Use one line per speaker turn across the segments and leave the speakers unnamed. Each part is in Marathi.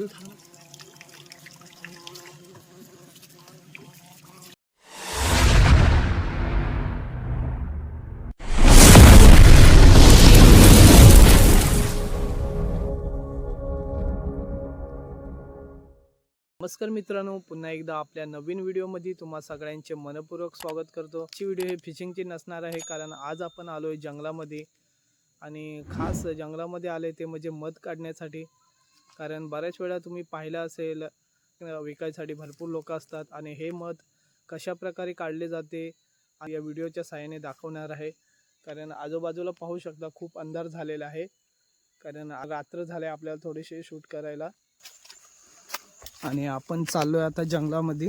नमस्कार मित्रांनो पुन्हा एकदा आपल्या नवीन व्हिडिओमध्ये तुम्हा सगळ्यांचे मनपूर्वक स्वागत करतो. आजची व्हिडिओ हे फिशिंगची नसणार आहे कारण आज आपण आलोय जंगलामध्ये. आणि खास जंगलामध्ये आले ते म्हणजे मध काढण्यासाठी. कारण बऱ्याच वेळा तुम्ही पाहिलं असेल विकायसाठी भरपूर लोक असतात आणि हे मध कशा प्रकारे काढले जाते या व्हिडिओच्या साहाय्याने दाखवणार आहे. कारण आजूबाजूला पाहू शकता खूप अंधार झालेला आहे. कारण रात्र झाले आपल्याला थोडेसे शूट करायला. आणि आपण चाललोय आता जंगलामध्ये.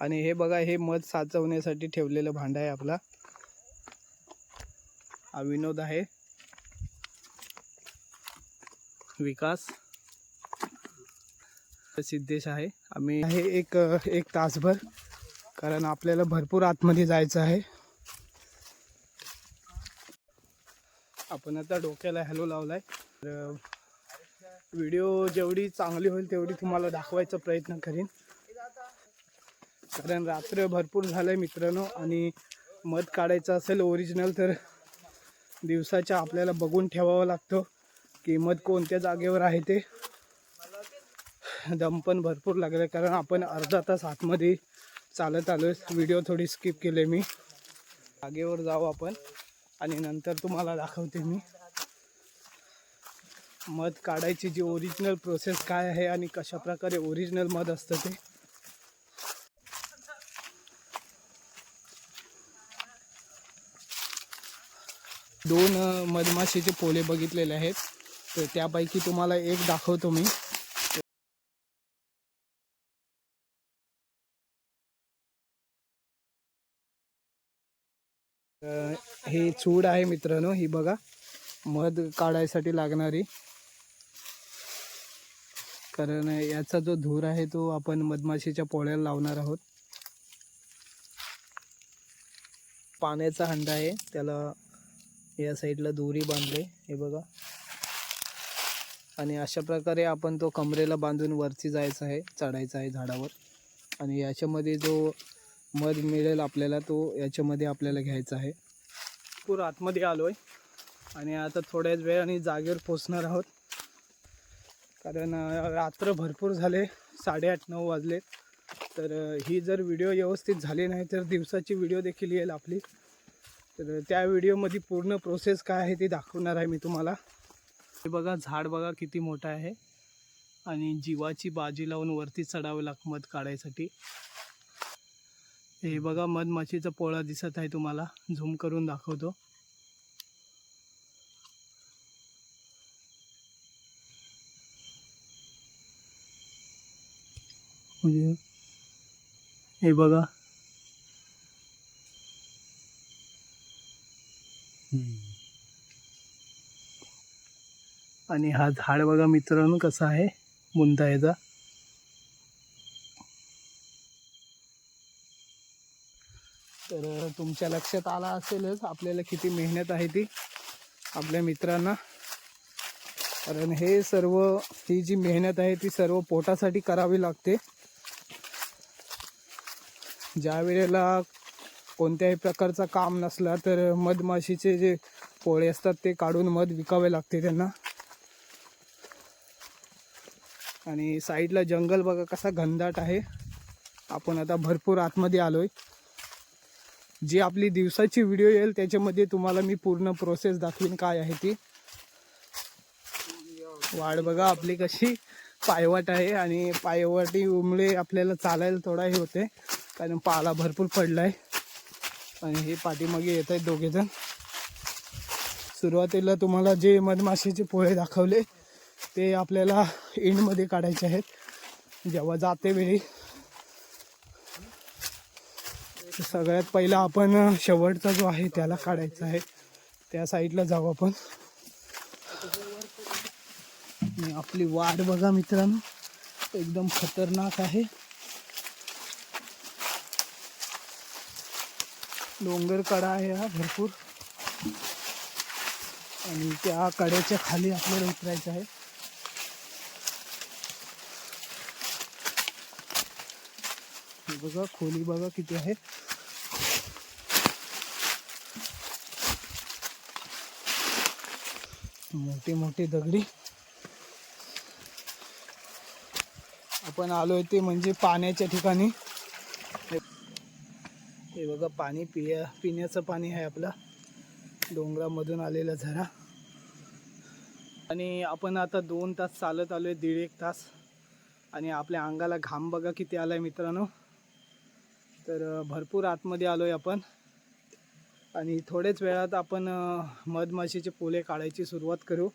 आणि हे बघा हे मध साचवण्यासाठी ठेवलेलं भांड आहे आपला. हा विनोद आहे. विकास. सिद्धेश आहे. आम्ही आहे एक एक तासभर कारण आपल्याला भरपूर आतमध्ये जायचं आहे. आपण आता डोक्याला हॅलो लावलाय. तर व्हिडिओ जेवढी चांगली होईल तेवढी तुम्हाला दाखवायचा प्रयत्न करीन. कारण रात्र भरपूर झालंय मित्रांनो आणि मध काढायचं असेल ओरिजिनल तर दिवसाच्या आपल्याला बघून ठेवावं लागतं. की मध कोणत्या जागेवर आहे ते? दम पण भरपूर लागले कारण आपण अर्धा तास आतमध्ये चालत आलोय. व्हिडिओ थोडी स्किप केले मी. जागेवर जाऊ आपण. आणि नंतर तुम्हाला दाखवते मी. मध काढायची जी ओरिजिनल प्रोसेस काय आहे आणि कशा प्रकारे ओरिजिनल मध असतं ते. दोन मधमाशीचे पोले बघितलेले आहेत. तर त्यापैकी तुम्हाला एक दाखवतो मी. हे चूड आहे मित्रांनो ही बघा. मध काढायसाठी लागणारी. कारण याचा जो धूर आहे तो आपण मधमाशीच्या पोळ्याला लावणार आहोत. पाण्याचा हंडा आहे त्याला या साईडला दोरी बांधले हे बघा. आणि अशा प्रकारे आपण तो कमरेला बांधून वरती जायचं आहे चढायचं आहे झाडावर. आणि याच्यामध्ये जो मध मिळेल आपल्याला तो याच्यामध्ये आपल्याला घ्यायचा आहे. पूर आतमध्ये आलो आहे आणि आता थोड्याच वेळ आणि जागेवर पोचणार आहोत. कारण रात्र भरपूर झाले साडेआठ नऊ वाजले. तर ही जर व्हिडिओ व्यवस्थित झाली नाही तर दिवसाची व्हिडिओ देखील येईल आपली. तर त्या व्हिडिओमध्ये पूर्ण प्रोसेस काय आहे ती दाखवणार आहे मी तुम्हाला. हे बघा झाड बघा किती मोठं आहे. आणि जीवाची बाजी लावून वरती चढावं लाग मध काढायसाठी. हे बघा मधमाशीचा पोळा दिसत आहे तुम्हाला. झूम करून दाखवतो. म्हणजे हे बघा. आणि हा झाड बघा मित्रांनो कसा आहे. मुंदायचा याचा तर तुमच्या लक्षात आला असेलच आपल्याला किती मेहनत आहे ती. आपल्या मित्रांना. कारण हे सर्व ही जी मेहनत आहे ती सर्व पोटासाठी करावी लागते. ज्या वेळेला कोणत्याही प्रकारचा काम नसला तर मधमाशीचे जे पोळे असतात ते काढून मध विकावे लागते त्यांना. आणि साईडला जंगल बघा कसा घनदाट आहे. आपण आता भरपूर आतमध्ये आलो आहे जी आपली दिवसाची व्हिडिओ येईल त्याच्यामध्ये तुम्हाला मी पूर्ण प्रोसेस दाखवीन काय आहे ती. वाढ बघा आपली कशी पायवाट आहे आणि पायवाटीमुळे आपल्याला चालायला थोडा हे होते. कारण पाला भरपूर पडलाय. आणि हे पाठीमागे येत आहेत दोघे जण सुरुवातीला तुम्हाला जे मधमाशीचे पोळे दाखवले ते आपल्याला इंडमध्ये काढायचे आहेत. जेव्हा जाते वेळी सगळ्यात पहिला आपण शेवटचा जो आहे त्याला काढायचा आहे. त्या साईडला जाऊ आपण. आपली वाट बघा मित्रांनो एकदम खतरनाक आहे. डोंगर कडा आहे हा भरपूर. आणि त्या कड्याच्या खाली आपल्याला उतरायचं आहे. बघा खोली बघा किती आहे. मोठी मोठी दगडी. आपण आलोय ते म्हणजे पाण्याच्या ठिकाणी. हे- बघा पाणी पिया पिण्याचं पाणी आहे आपलं. डोंगरामधून आलेला झरा. आणि आपण आता दोन तास चालत आलोय दीड एक तास. आणि आपल्या अंगाला घाम बघा किती आलाय मित्रांनो. तर भरपूर आतमध्ये आलो आहे आपण. आणि थोड्याच वेळात आपण मधमाशीचे पोले काढायची सुरुवात करू.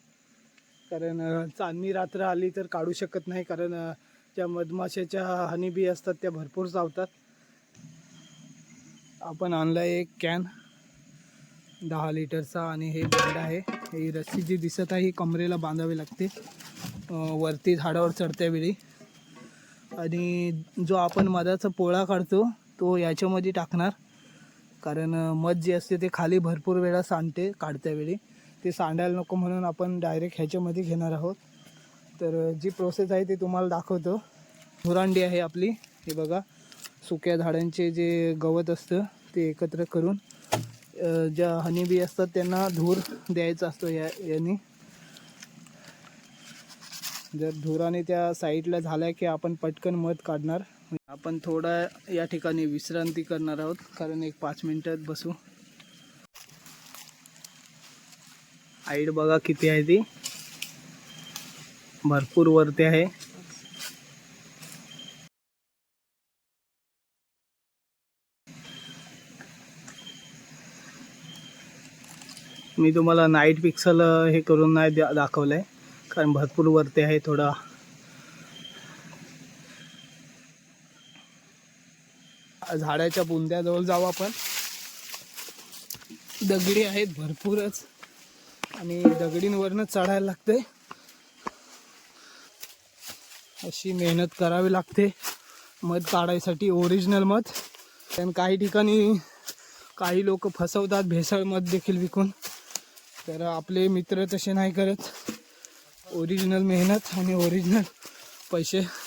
कारण चांदणी रात्र आली तर काढू शकत नाही. कारण ज्या मधमाशाच्या मधमाशाच्या हनीबी असतात त्या भरपूर चावतात. आपण आणला एक कॅन. दहा लिटरचा आणि हे बंड आहे. ही रस्सी जी दिसत आहे ही कमरेला बांधावी लागते. वरती झाडावर चढत्या वेळी. आणि जो आपण मधाचा पोळा काढतो तो याच्यामध्ये टाकणार. कारण मध जे असते ते खाली भरपूर वेळा सांडते काढत्या वेळी. ते सांडायला नको म्हणून आपण डायरेक्ट ह्याच्यामध्ये घेणार आहोत. तर जी प्रोसेस आहे ती तुम्हाला दाखवतो. मुरांडी आहे आपली. हे बघा. सुक्या झाडांचे जे गवत असतं ते एकत्र करून ज्या हनीबी असतात त्यांना धूर द्यायचा असतो या याने. जर धुराने त्या साईडला झाल्या की आपण पटकन मध काढणार. आपण थोडा या ठिकाणी विश्रांती करणार आहोत कारण एक पाच मिनिटात बसू. हाईट बघा किती आहे ती. भरपूर वरती आहे. मी तुम्हाला नाईट पिक्सल हे करून नाही दाखवलं आहे कारण भरपूर वरती आहे थोडा. झाडाच्या बुंद्याजवळ जाऊ आपण. दगडी आहेत भरपूरच. आणि दगडींवरनं चढायला लागते अशी मेहनत करावी लागते. मध काढायसाठी ओरिजिनल मध. कारण काही ठिकाणी काही लोक फसवतात भेसळ मध देखील विकून. तर आपले मित्र तसे नाही करत. ओरिजिनल मेहनत आणि ओरिजिनल पैसे.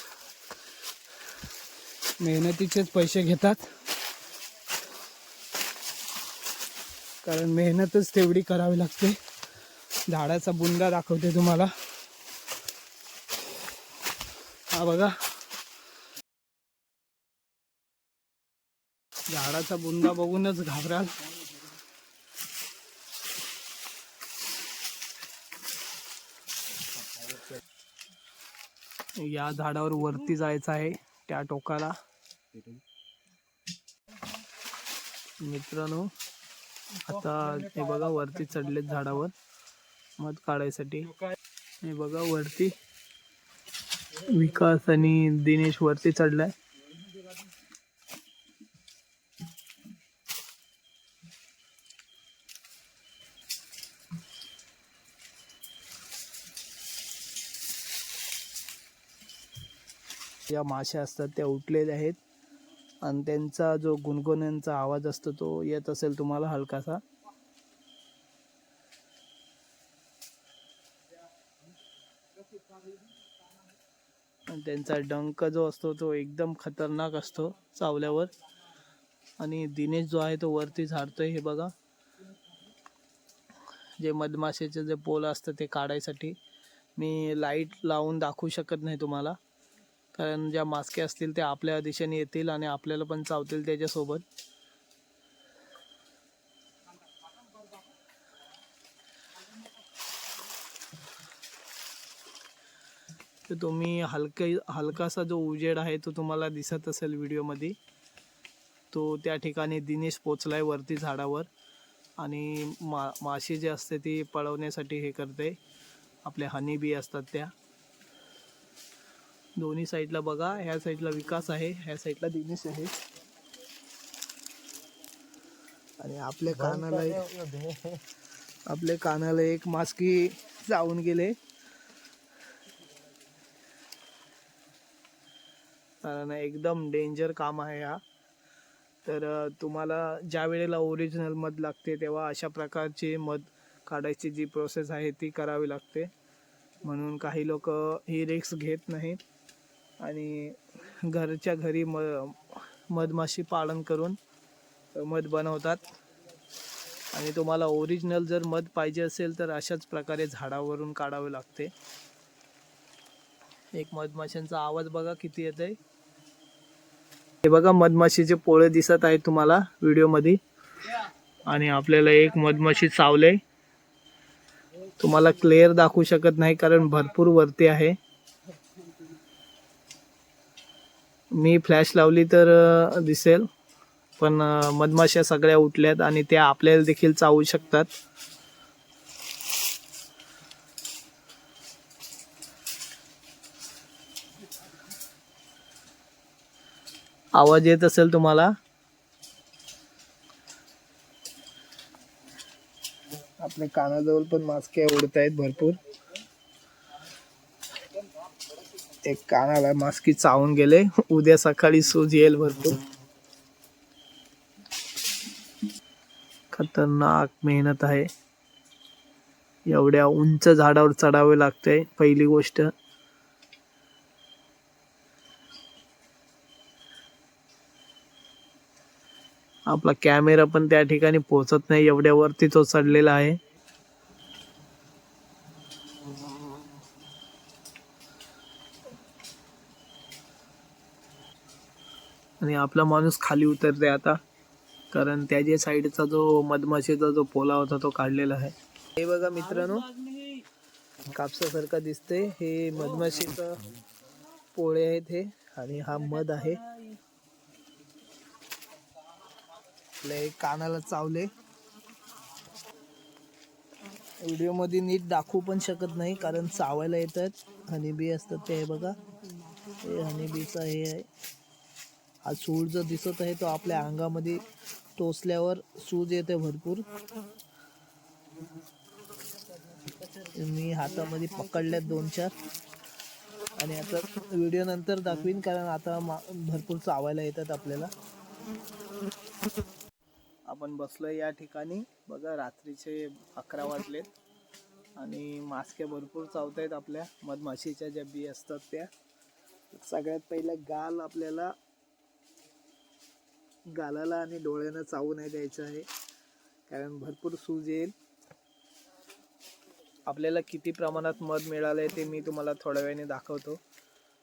मेहनतीचेच पैसे घेतात. कारण मेहनतच तेवढी करावी लागते. झाडाचा बुंदा दाखवते तुम्हाला. हा बघा. झाडाचा बुंदा बघूनच घाबराल. या झाडावर वरती जायचं आहे त्या टोकाला. मित्रांनो आता हे बघा वरती चढलेत झाडावर. मध काढायसाठी. हे बघा वरती विकास आणि दिनेश वरती चढलाय. या माश्या असतात त्या उठलेल्या आहेत. आणि त्यांचा जो गुणगुण्यांचा आवाज असतो तो येत असेल तुम्हाला हलकासा? त्यांचा डंक जो असतो तो एकदम खतरनाक असतो चावल्यावर. आणि दिनेश जो आहे तो वरती झाडतोय हे बघा. जे मधमाशाचे जे पोल असतं ते काढायसाठी. मी लाइट लावून दाखवू शकत नाही तुम्हाला. कारण ज्या मास्के असतील त्या आपल्या दिशेने येतील आणि आपल्याला पण चावतील त्याच्यासोबत. तर तुम्ही हलके हलकासा जो उजेड आहे तो तुम्हाला दिसत असेल व्हिडिओमध्ये. तो त्या ठिकाणी दिनेश पोचलाय वरती झाडावर आणि मा माशी जे असते ती पळवण्यासाठी हे करते. आपल्या हनी बी असतात त्या. दोन्ही साईडला बघा ह्या साईडला विकास आहे ह्या साईडला दिनेश आहे. आणि आपल्या कानाला एक- आपल्या कानाला एक मास्की जाऊन गेले. कारण एकदम डेंजर काम आहे हा. तर तुम्हाला ज्या वेळेला ओरिजिनल मध लागते तेव्हा अशा प्रकारची मध काढायची जी प्रोसेस आहे ती करावी लागते. म्हणून काही लोक ही रिक्स घेत नाहीत. आणि घरच्या घरी म मधमाशी पालन करून मध बनवतात. आणि तुम्हाला ओरिजिनल जर मध पाहिजे असेल तर अशाच प्रकारे झाडावरून काढावे लागते. एक मधमाशांचा आवाज बघा किती येत आहे हे बघा मधमाशीचे पोळे दिसत आहेत तुम्हाला व्हिडिओमध्ये. आणि आपल्याला एक मधमाशी चावले तुम्हाला क्लिअर दाखवू शकत नाही कारण भरपूर वरती आहे. मी फ्लॅश लावली तर दिसेल. पण मधमाशा सगळ्या उठल्यात आणि त्या आपल्याला देखील चावू शकतात. आवाज येत असेल तुम्हाला? आपल्या कानाजवळ पण मास्के उडत आहेत भरपूर. एक कानाला मास्की चावून गेले. उद्या सकाळी सूज येईल भरपूर. खतरनाक मेहनत आहे. एवढ्या उंच झाडावर चढावे लागते पहिली गोष्ट. आपला कॅमेरा पण त्या ठिकाणी पोहोचत नाही एवढ्या वरती तो चढलेला आहे. आणि आपला माणूस खाली उतरते आता. कारण त्याच्या साईडचा जो मधमाशीचा जो पोला होता तो काढलेला आहे. हे बघा मित्रांनो कापसासारखा दिसते हे मधमाशीचं पोळे आहेत हे आणि हा मध आहे. आपल्या कानाला चावले. व्हिडिओमध्ये नीट दाखवू पण शकत नाही कारण चावायला येतात. हनीबी असतात ते हे बघा. हे हनीबीचा हे आहे. हा सूळ जो दिसत आहे तो आपल्या अंगामध्ये टोचल्यावर सूज येते भरपूर. मी हातामध्ये पकडल्यात दोन चार. आणि आता व्हिडिओ नंतर दाखवीन कारण आता मा- भरपूर चावायला येतात आपल्याला. आपण बसलोय या ठिकाणी. बघा रात्रीचे अकरा वाजलेत. आणि मास्के भरपूर चावत आहेत आपल्या. मधमाशीच्या ज्या बी असतात त्या. सगळ्यात पहिलं गाल आपल्याला गालाला आणि डोळ्यांना चावू नाही द्यायचं आहे. कारण भरपूर सूज येईल. आपल्याला किती प्रमाणात मध मिळालं आहे ते मी तुम्हाला थोड्या वेळाने दाखवतो.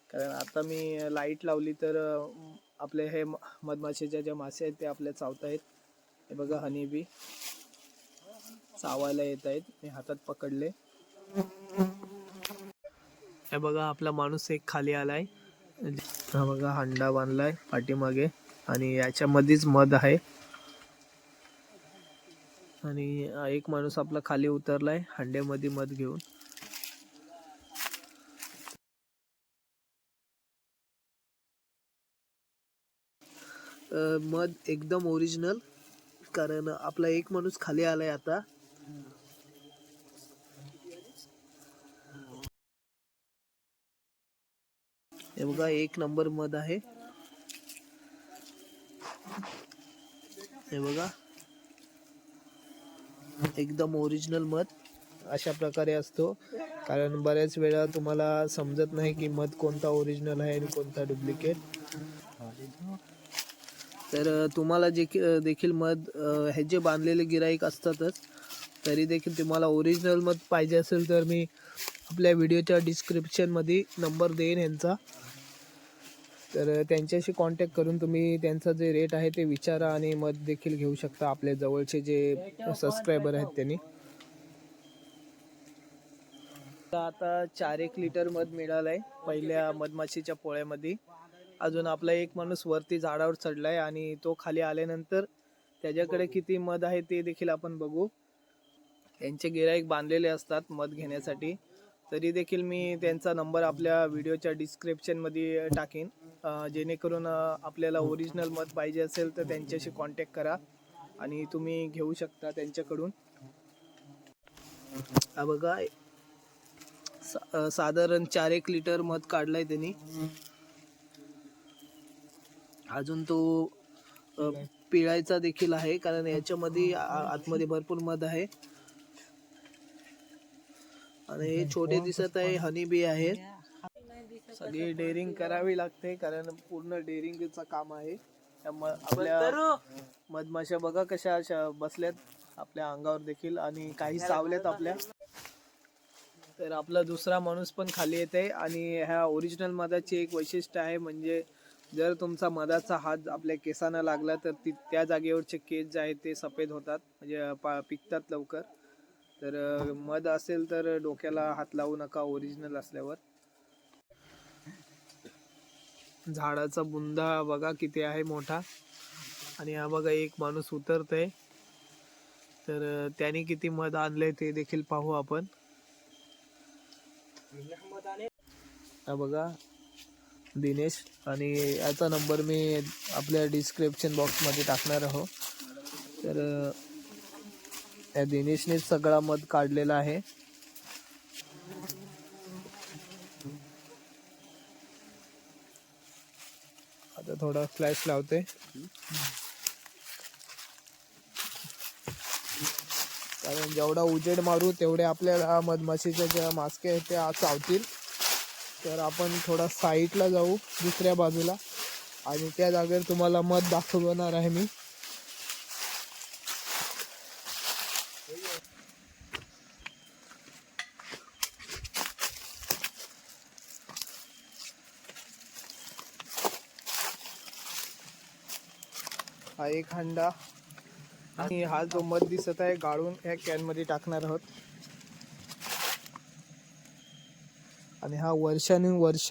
कारण आता मी लाइट लावली तर आपले हे म- मधमाशीच्या ज्या मासे आहेत ते आपल्या चावत आहेत. हे बघा हनी बी चावायला येत आहेत. मी हातात पकडले. हे बघा आपला माणूस एक खाली आलाय. हा बघा हंडा बांधलाय पाठीमागे. आणि याच्यामध्येच मध आहे. आणि एक माणूस आपला खाली उतरलाय हंड्यामध्ये मध घेऊन. मध एकदम ओरिजिनल कारण आपला एक माणूस खाली आलाय आता. हे बघा एक नंबर मध आहे. हे बघा. एकदम ओरिजिनल मध अशा प्रकारे असतो. कारण बऱ्याच वेळा तुम्हाला समजत नाही की मध कोणता ओरिजिनल आहे आणि कोणता डुप्लिकेट तर तुम्हाला जे देखील मध हे जे बांधलेले गिराईक असतातच तरी देखील तुम्हाला ओरिजिनल मध पाहिजे असेल तर मी आपल्या व्हिडिओच्या डिस्क्रिप्शनमध्ये नंबर देईन ह्यांचा. तर त्यांच्याशी कॉन्टॅक्ट करून तुम्ही त्यांचा जे रेट आहे ते विचारा आणि मध देखील घेऊ शकता आपल्या जवळचे जे सबस्क्रायबर आहेत त्यांनी. आता चार एक लिटर मध मिळालं आहे पहिल्या मधमाशीच्या पोळ्यामध्ये. अजून आपला एक माणूस वरती झाडावर चढलाय आणि तो खाली आल्यानंतर त्याच्याकडे किती मध आहे ते देखील आपण बघू. त्यांचे गिराईक बांधलेले असतात मध घेण्यासाठी. तरी देखील मी त्यांचा नंबर आपल्या व्हिडिओच्या डिस्क्रिप्शनमध्ये टाकेन. जेणेकरून आपल्याला ओरिजिनल मध पाहिजे असेल तर त्यांच्याशी कॉन्टॅक्ट करा आणि तुम्ही घेऊ शकता त्यांच्याकडून. हा बघा सा- साधारण चार एक लिटर मध काढलाय त्यांनी. अजून तो पिळायचा देखील आहे कारण याच्यामध्ये आतमध्ये भरपूर मध आहे. आणि हे छोटे दिसत आहे हनी बी आहेत. सगळी डेअरिंग करावी लागते कारण पूर्ण डेअरिंगचं काम आहे. आपल्या मधमाशा बघा कशा अशा बसल्यात आपल्या अंगावर देखील आणि काही सावल्यात आपल्या. तर आपला दुसरा माणूस पण खाली येते आणि ह्या ओरिजिनल मधाची एक वैशिष्ट्य आहे म्हणजे जर तुमचा मधाचा हात आपल्या केसांना लागला तर ती त्या जागेवरचे केस जे आहेत ते सफेद होतात म्हणजे पा पिकतात लवकर. तर मध असेल तर डोक्याला हात लावू नका ओरिजिनल असल्यावर. झाडाचा बुंदा बघा किती आहे मोठा. आणि हा बघा एक माणूस उतरतय. तर त्याने किती मध आणलंय ते देखील पाहू आपण. हा बघा दिनेश. आणि याचा नंबर मी आपल्या डिस्क्रिप्शन बॉक्समध्ये टाकणार आहो. तर या दिनेशनेच सगळा मध काढलेला आहे. आता थोडा फ्लॅश लावते. कारण जेवढा उजेड मारू तेवढे आपल्याला मधमाशीच्या ज्या मास्के आहेत त्या चावतील. तर आपण थोडा साईडला जाऊ दुसऱ्या बाजूला. आणि त्या जागेवर तुम्हाला मध दाखवणार आहे मी. एक हंडा. आणि हा जो मध दिसत आहे गाळून या कॅनमध्ये टाकणार आहोत. आणि हा वर्षानुवर्ष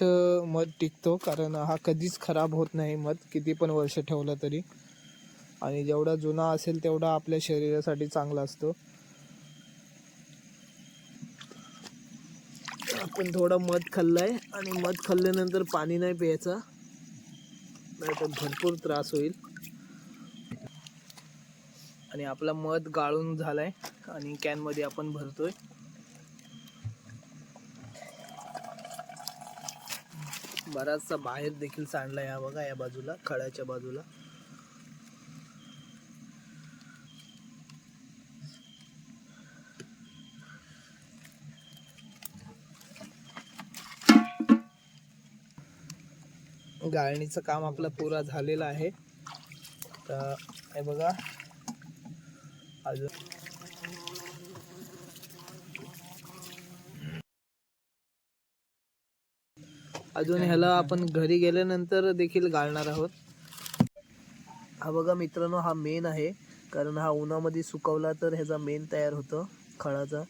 मध टिकतो कारण हा कधीच खराब होत नाही मध किती पण वर्ष ठेवला तरी. आणि जेवढा जुना असेल तेवढा आपल्या शरीरासाठी चांगला असतो. आपण थोडा मध खाल्लाय आणि मध खाल्ल्यानंतर पाणी नाही प्यायचा. नाहीतर भरपूर त्रास होईल. आणि आपला मध गाळून झालाय आणि कॅनमध्ये आपण भरतोय. बराचसा बाहेर देखील सांडलाय या बघा या बाजूला खळ्याच्या बाजूला. गाळणीचं काम आपलं पुरा झालेलं आहे. तर हे बघा. अजून अजून ह्याला आपण घरी गेल्यानंतर देखील गाळणार आहोत. हा बघा मित्रांनो हा मेन आहे. कारण हा उन्हामध्ये सुकवला तर ह्याचा मेन तयार होतं खळाचा.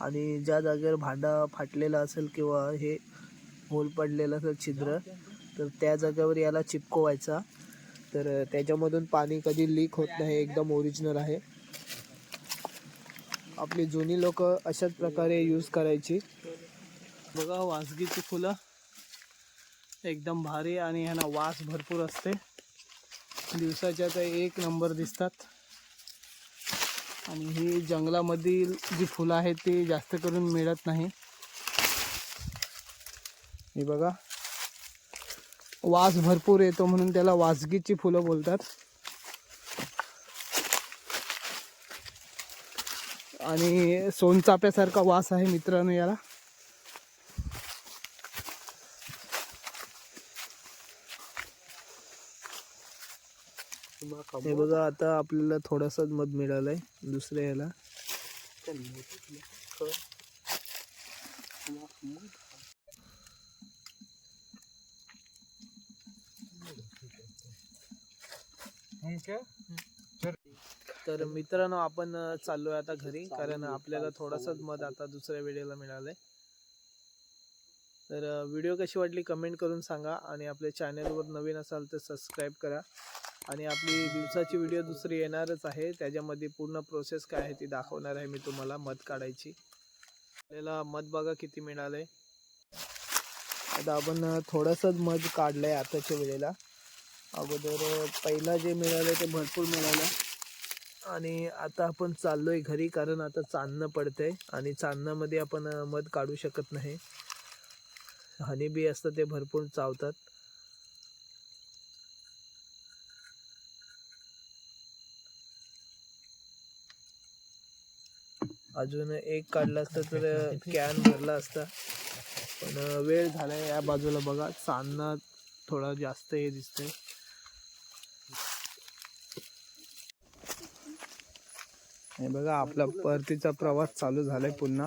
आणि ज्या जागेवर भांडा फाटलेला असेल किंवा हे होल पडलेलं असेल छिद्र तर त्या जागेवर याला चिपकवायचा. तर त्याच्यामधून पाणी कधी लीक होत नाही एकदम ओरिजिनल आहे. आपली जुनी लोक अशाच प्रकारे यूज करायची. बघा वासगीची फुलं एकदम भारी आणि ह्यांना वास भरपूर असते. दिवसाच्या तर एक नंबर दिसतात. आणि ही जंगलामधील जी फुलं आहेत ती जास्त करून मिळत नाही. हे बघा वास भरपूर येतो म्हणून त्याला वासगीची फुलं बोलतात. आणि सोनचाप्यासारखा वास आहे मित्रांनो याला. हे बघा आता आपल्याला थोडासाच मध मिळालाय दुसऱ्या याला. तर मित्रांनो आपण चाललोय आता घरी कारण आपल्याला थोडासाच मध आता दुसऱ्या वेळेला मिळालंय. तर व्हिडिओ कशी वाटली कमेंट करून सांगा आणि आपल्या चॅनलवर नवीन असाल तर सबस्क्राईब करा. आणि आपली दिवसाची व्हिडिओ दुसरी येणारच आहे त्याच्यामध्ये पूर्ण प्रोसेस काय आहे ती दाखवणार आहे मी तुम्हाला मध काढायची. आपल्याला मध बघा किती मिळालंय. आता आपण थोडंसं थोडंसंच मध काढलंय आताच्या वेळेला. अगोदर पहिला जे मिळालं ते भरपूर मिळालं. आणि आता आपण चाललोय घरी कारण आता चांदणं पडतंय आणि चांदणामध्ये आपण मध काढू शकत नाही. हनी बी असतं ते भरपूर चावतात. अजून एक काढला असता तर कॅन भरला असता. पण वेळ झालाय या बाजूला बघा. चांदणा थोडा जास्त हे दिसतंय. हे बघा आपला परतीचा प्रवास चालू झालाय पुन्हा.